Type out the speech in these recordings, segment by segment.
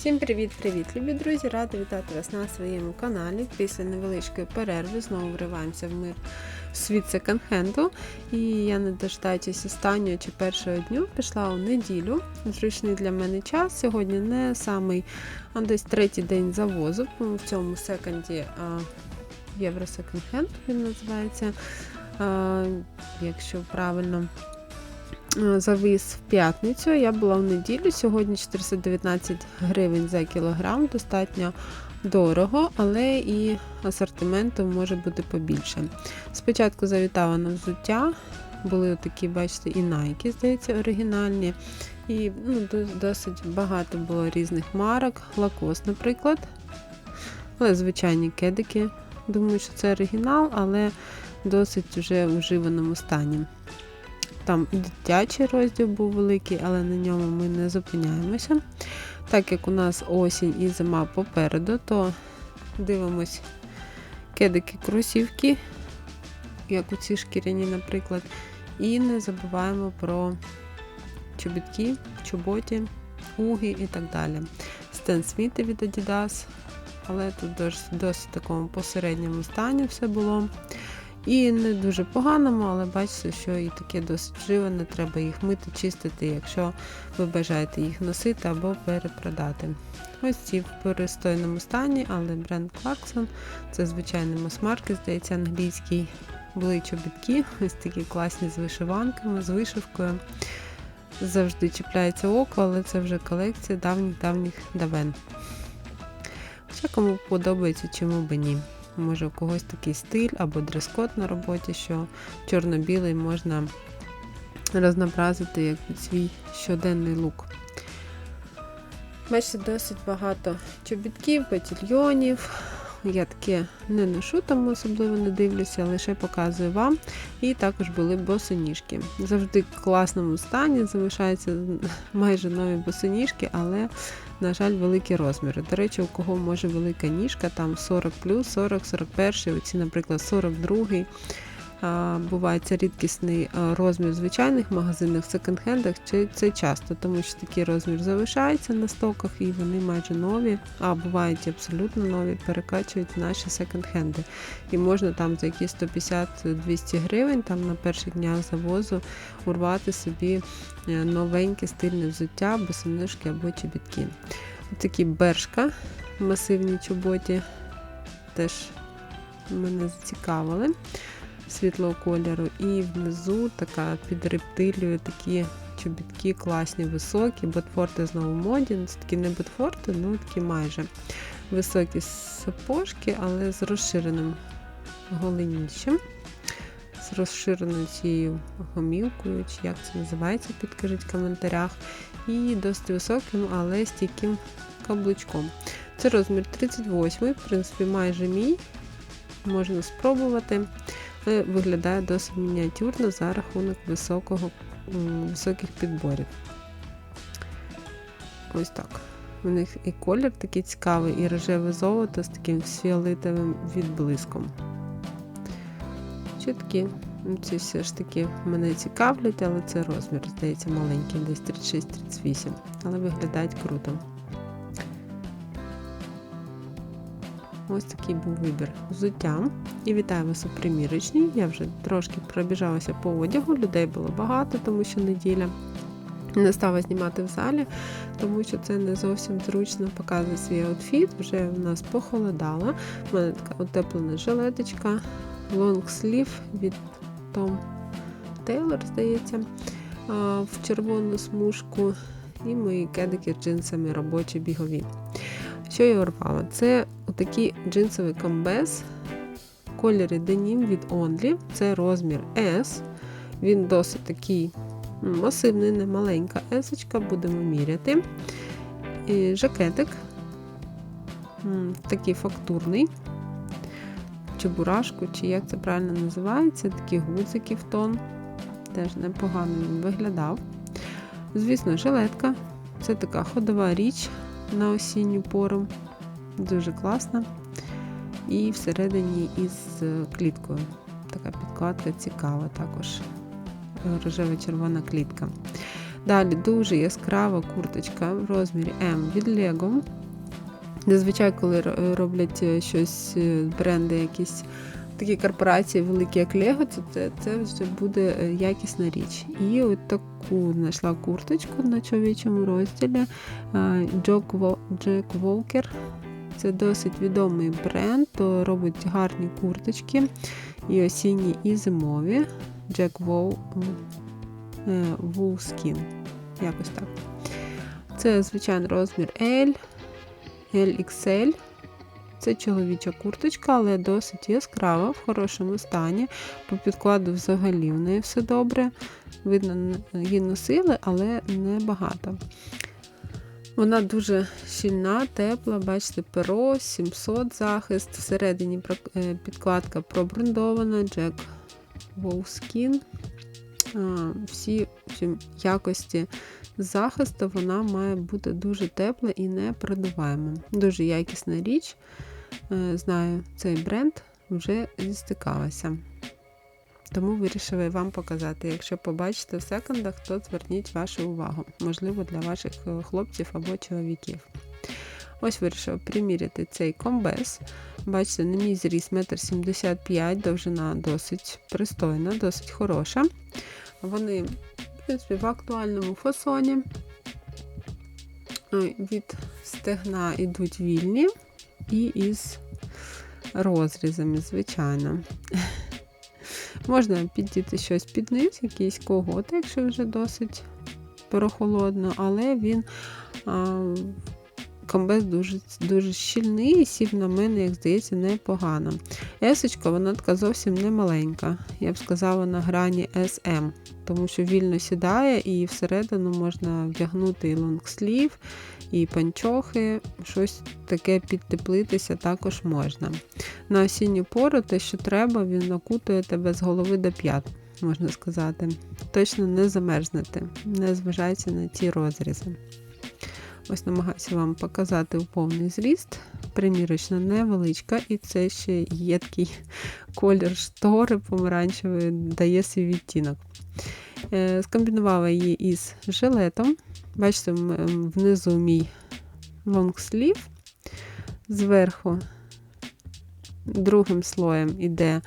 Всім привіт-привіт, любі друзі! Рада вітати вас на своєму каналі. Після невеличкої перерви знову вриваємося в мир світ секонд-хенду. І я, не дождаючись останнього чи першого дню, пішла у неділю. Зручний для мене час. Сьогодні не самий, а десь третій день завозу. В цьому секонді Євро секонд-хенд він називається. Якщо правильно. Завіз в п'ятницю. Я була в неділю. Сьогодні 419 гривень за кілограм, достатньо дорого, але і асортименту може бути побільше. Спочатку завітала на взуття, були такі, бачите, і найки, здається, оригінальні. І ну, досить багато було різних марок, лакос, наприклад. Але звичайні кедики. Думаю, що це оригінал, але досить вже в вживаному стані. Там дитячий розділ був великий, але на ньому ми не зупиняємося. Так як у нас осінь і зима попереду, то дивимось кедики кросівки, як у ці шкіряні, наприклад. І не забуваємо про чобітки, чоботі, уги і так далі. Стен Сміти від Adidas, але тут досить, досить такому посередньому стані все було. І не дуже поганому, але бачите, що і таке досить вживане, треба їх мити, чистити, якщо ви бажаєте їх носити або перепродати. Ось ці в перестойному стані, але бренд Clarkson, це звичайний мас-маркет, здається, англійський. Були чобітки, ось такі класні з вишиванками, з вишивкою. Завжди чіпляється око, але це вже колекція давніх-давніх давен. Хоча кому подобається, чому би ні. Може у когось такий стиль або дрес-код на роботі, що чорно-білий можна рознообразити як свій щоденний лук. Бачите, досить багато чобітків, петільйонів. Я таке не ношу, там особливо не дивлюся, лише показую вам. І також були босоніжки. Завжди в класному стані залишаються майже нові босоніжки, але на жаль, великі розміри. До речі, у кого може велика ніжка, там 40 40, 41, оці, наприклад, 42. Буває це рідкісний розмір в звичайних магазинах, в секонд-хендах це часто, тому що такий розмір залишається на стоках і вони майже нові, а бувають абсолютно нові, перекачують наші секонд-хенди. І можна там за якісь 150-200 гривень там на перших днях завозу урвати собі е, новеньке стильне взуття, босоножки або чобітки. Такі бершка, масивні чоботі, теж мене зацікавили світлого кольору. І внизу така під рептилію такі чобітки класні, високі. Ботфорти знову моді. Це такі не ботфорти, ну такі майже високі сапожки, але з розширеним голеніщем. З розширеною цією гомілкою, чи як це називається, підкажіть в коментарях. І досить високим, але стійким каблучком. Це розмір 38 в принципі, майже мій. Можна спробувати виглядає досить мініатюрно за рахунок високого, високих підборів. Ось так. У них і колір такий цікавий, і рожеве золото з таким фіолетовим відблиском. Чіткі, ну, ці все ж таки мене цікавлять, але це розмір, здається, маленький, десь 36-38, але виглядають круто. Ось такий був вибір взуття. І вітаю вас у примірочній. Я вже трошки пробіжалася по одягу, людей було багато, тому що неділя. Не стала знімати в залі, тому що це не зовсім зручно показує свій аутфіт. Вже в нас похолодало. У мене така утеплена жилеточка, лонгслів від Tom Taylor, здається, в червону смужку. І мої кедики джинсами робочі бігові. Що я урвала? Це отакий джинсовий комбез в кольорі денім від Only. Це розмір S. Він досить такий масивний, не маленька есочка, будемо міряти. І Жакетик такий фактурний, чебурашку, чи як це правильно називається, такі гудзики в тон. Теж непогано він виглядав. Звісно, жилетка. Це така ходова річ на осінню пору. Дуже класна. І всередині із кліткою. Така підкладка цікава також. Рожева червона клітка. Далі дуже яскрава курточка в розмірі М від Lego. Зазвичай, коли роблять е, щось, е, бренди, якісь такі корпорації великі, як Lego, то це, це вже буде е, якісна річ. І от таку знайшла курточку на чоловічому розділі. е, Джек Волкер. Це досить відомий бренд, то робить гарні курточки і осінні, і зимові. Джек Вол Woolskin. Якось так. Це звичайний розмір L, LXL. Це чоловіча курточка, але досить яскрава, в хорошому стані. По підкладу взагалі в неї все добре. Видно, її носили, але не багато. Вона дуже щільна, тепла, бачите, перо, 700 захист. Всередині е, підкладка пробрендована, Jack Wolfskin. Всі всі якості захисту вона має бути дуже тепла і не продуваема. Дуже якісна річ. Е, Знаю цей бренд, вже стикалася. Тому вирішила вам показати. Якщо побачите в секондах, то зверніть вашу увагу. Можливо, для ваших е, хлопців або чоловіків. Ось вирішила приміряти цей комбез. Бачите, на мій зріс 1,75 м, довжина досить пристойна, досить хороша. Вони, принципі, в актуальному фасоні. Від стегна йдуть вільні і із розрізами, звичайно. Можна піддіти щось під низ, якийсь когот, якщо вже досить прохолодно, але він а, комбез дуже, дуже щільний і сів на мене, як здається, непогано. Есочка, вона така зовсім не маленька. Я б сказала на грані SM, тому що вільно сідає і всередину можна вдягнути і лонгслів, і панчохи, щось таке підтеплитися також можна. На осінню пору те, що треба, він накутує тебе з голови до п'ят, можна сказати. Точно не замерзнете, не зважайте на ці розрізи. Ось намагаюся вам показати в повний зріст. Примірочна невеличка, і це ще є такий колір штори помаранчевий, дає свій відтінок. Е, Скомбінувала її із жилетом. Бачите, внизу мій лонгслів. Зверху другим слоєм іде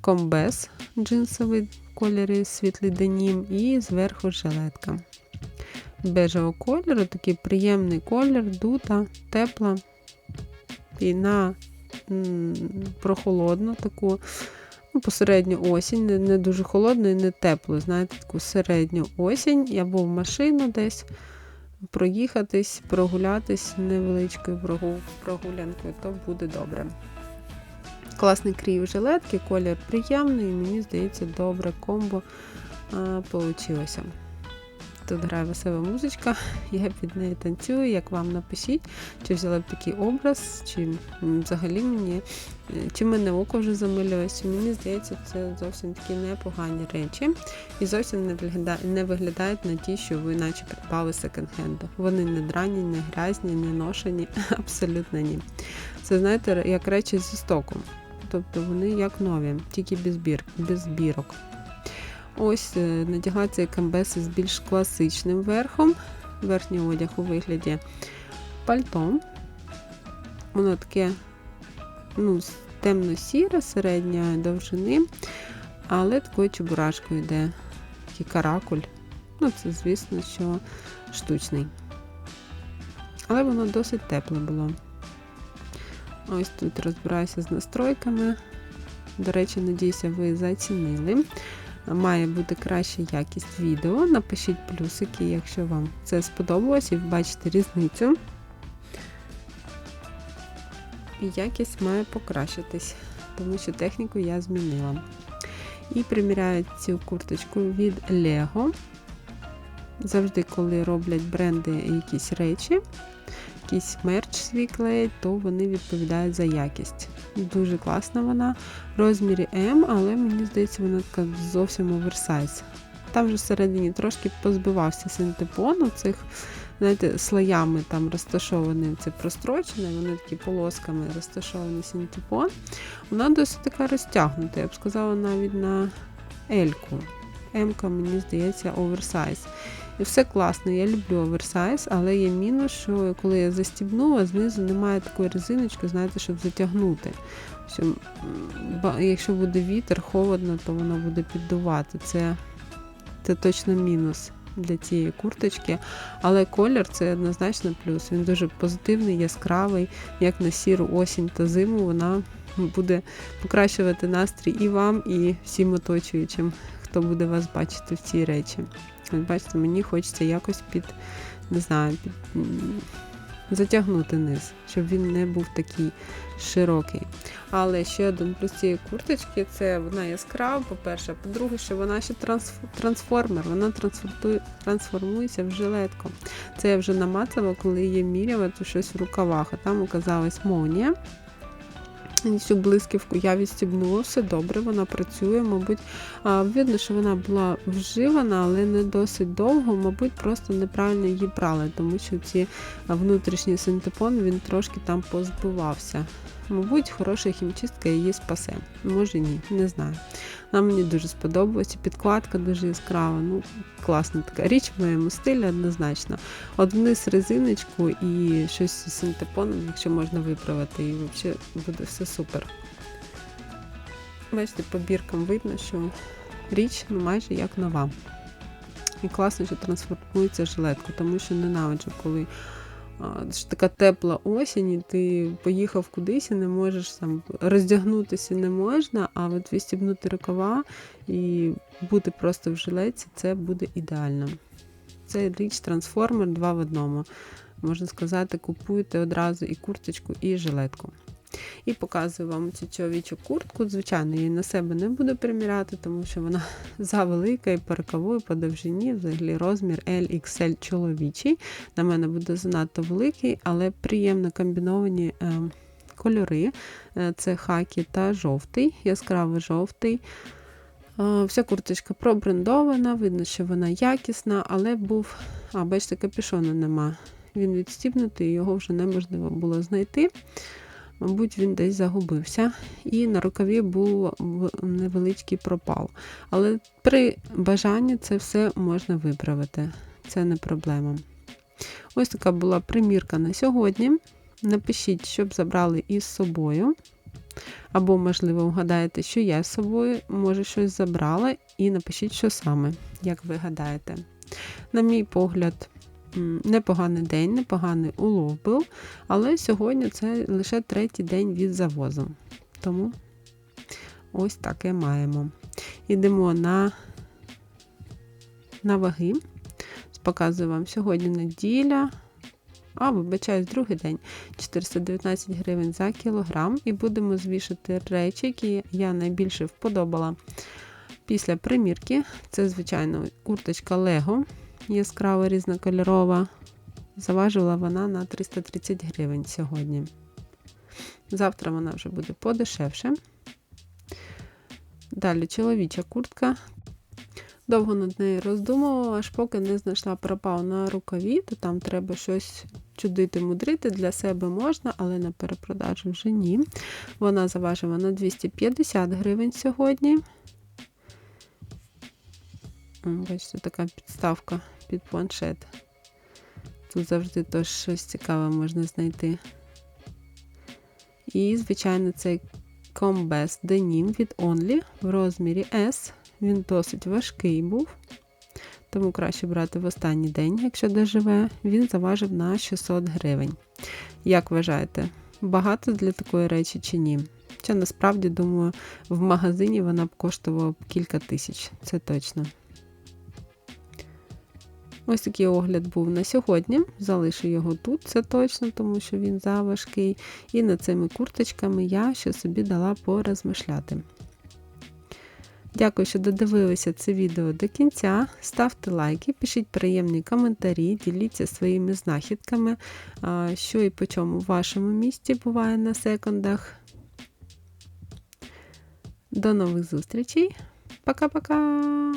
комбез джинсовий в кольорі світлий денім, і зверху жилетка. Бежевого кольору, такий приємний колір, дута, тепла. І на прохолодну таку, ну, посередню осінь, не, не дуже холодну і не теплу, знаєте, таку середню осінь, або в машину десь проїхатись, прогулятись невеличкою прогулянкою, то буде добре. Класний крій жилетки, колір приємний, і мені здається, добре комбо получилося. Тут грає весела музичка, я під нею танцюю, як вам напишіть, чи взяла б такий образ, чи взагалі мені, чи мене око вже замилювалося. Мені здається, це зовсім такі непогані речі. І зовсім не виглядає, не виглядають на ті, що ви наче придбали з секонд-хенду. Вони не драні, не грязні, не ношені, абсолютно ні. Це знаєте, як речі зі стоком. Тобто вони як нові, тільки без бірок. Ось е, надягла цей камбес з більш класичним верхом. Верхній одяг у вигляді пальто. Воно таке ну, темно-сіре, середньої довжини, але такою чебурашкою йде такий каракуль. Ну, це, звісно, що штучний. Але воно досить тепле було. Ось тут розбираюся з настройками. До речі, надіюся, ви зацінили. Має бути краща якість відео. Напишіть плюсики, якщо вам це сподобалось і ви бачите різницю. І якість має покращитись, тому що техніку я змінила. І приміряю цю курточку від Lego. Завжди, коли роблять бренди якісь речі, якийсь мерч свій клеять, то вони відповідають за якість. Дуже класна вона в розмірі М, але мені здається, вона така зовсім оверсайз. Там вже всередині трошки позбивався синтепон, цих, знаєте, слоями там розташований це прострочене, вони такі полосками розташований синтепон. Вона досить така розтягнута, я б сказала, навіть на Ельку. М-ка, мені здається, оверсайз. І все класно, я люблю оверсайз, але є мінус, що коли я застібнула, знизу немає такої резиночки, знаєте, щоб затягнути. Що, Якщо буде вітер, холодно, то воно буде піддувати. Це, Це точно мінус для цієї курточки. Але колір це однозначно плюс. Він дуже позитивний, яскравий, як на сіру осінь та зиму вона буде покращувати настрій і вам, і всім оточуючим, хто буде вас бачити в цій речі. От бачите, мені хочеться якось під, не знаю, під затягнути низ, щоб він не був такий широкий. Але ще один плюс цієї курточки це вона яскрава, по-перше, по-друге, що вона ще трансформер, вона трансформується в жилетку. Це я вже намацала, коли її міряла, то щось в рукавах, а там оказалась молнія. Цю блисківку я відстібнула, все добре, вона працює, мабуть, видно, що вона була вживана, але не досить довго, мабуть, просто неправильно її брали, тому що ці внутрішні синтепон він трошки там позбувався. Мабуть, хороша хімчистка її спасе. Може ні, не знаю. Вона мені дуже сподобалася. Підкладка дуже яскрава. Ну, класна така річ в моєму стилі однозначно. От вниз резиночку і щось з синтепоном, якщо можна виправити, і взагалі буде все супер. Бачите, по біркам видно, що річ ну, майже як нова. І класно, що трансформується жилетку, тому що ненавиджу, коли така тепла осінь, і ти поїхав кудись і не можеш там роздягнутися не можна, а от відстібнути рукава і бути просто в жилеці це буде ідеально. Це річ трансформер два в одному. Можна сказати, купуйте одразу і курточку, і жилетку. І показую вам цю чоловічу куртку. Звичайно, її на себе не буду приміряти, тому що вона завелика і рукаву, по довжині, взагалі розмір LXL чоловічий. На мене буде занадто великий, але приємно комбіновані е, кольори. Е, це хакі та жовтий, яскравий жовтий. Е, вся курточка пробрендована, видно, що вона якісна, але був, а бачите, капюшону нема. Він відстібнутий, його вже неможливо було знайти. Мабуть, він десь загубився, і на рукаві був невеличкий пропал. Але при бажанні це все можна виправити, це не проблема. Ось така була примірка на сьогодні. Напишіть, щоб забрали із собою. Або, можливо, вгадаєте, що я з собою, може, щось забрала, і напишіть, що саме, як ви гадаєте. На мій погляд, непоганий день, непоганий улов був, але сьогодні це лише третій день від завозу. Тому ось таке маємо. Йдемо на на ваги. Показую вам сьогодні неділя. А, вибачаюсь, другий день 419 гривень за кілограм. І будемо звішати речі, які я найбільше вподобала після примірки. Це, звичайно, курточка Lego яскрава різнокольорова. Заважила вона на 330 гривень сьогодні. Завтра вона вже буде подешевше. Далі чоловіча куртка. Довго над нею роздумувала, аж поки не знайшла пропав на рукаві, то там треба щось чудити, мудрити. Для себе можна, але на перепродажу вже ні. Вона заважила на 250 гривень сьогодні. Бачите, така підставка під планшет. Тут завжди теж щось цікаве можна знайти. І, звичайно, цей Combest Denim від Only в розмірі S. Він досить важкий був, тому краще брати в останній день, якщо доживе, він заважив на 600 гривень. Як вважаєте, багато для такої речі чи ні? Чи насправді, думаю, в магазині вона б коштувала кілька тисяч, це точно. Ось такий огляд був на сьогодні. Залишу його тут, це точно, тому що він заважкий. І над цими курточками я ще собі дала порозмишляти. Дякую, що додивилися це відео до кінця. Ставте лайки, пишіть приємні коментарі, діліться своїми знахідками, що і по чому в вашому місті буває на секундах. До нових зустрічей. Пока-пока!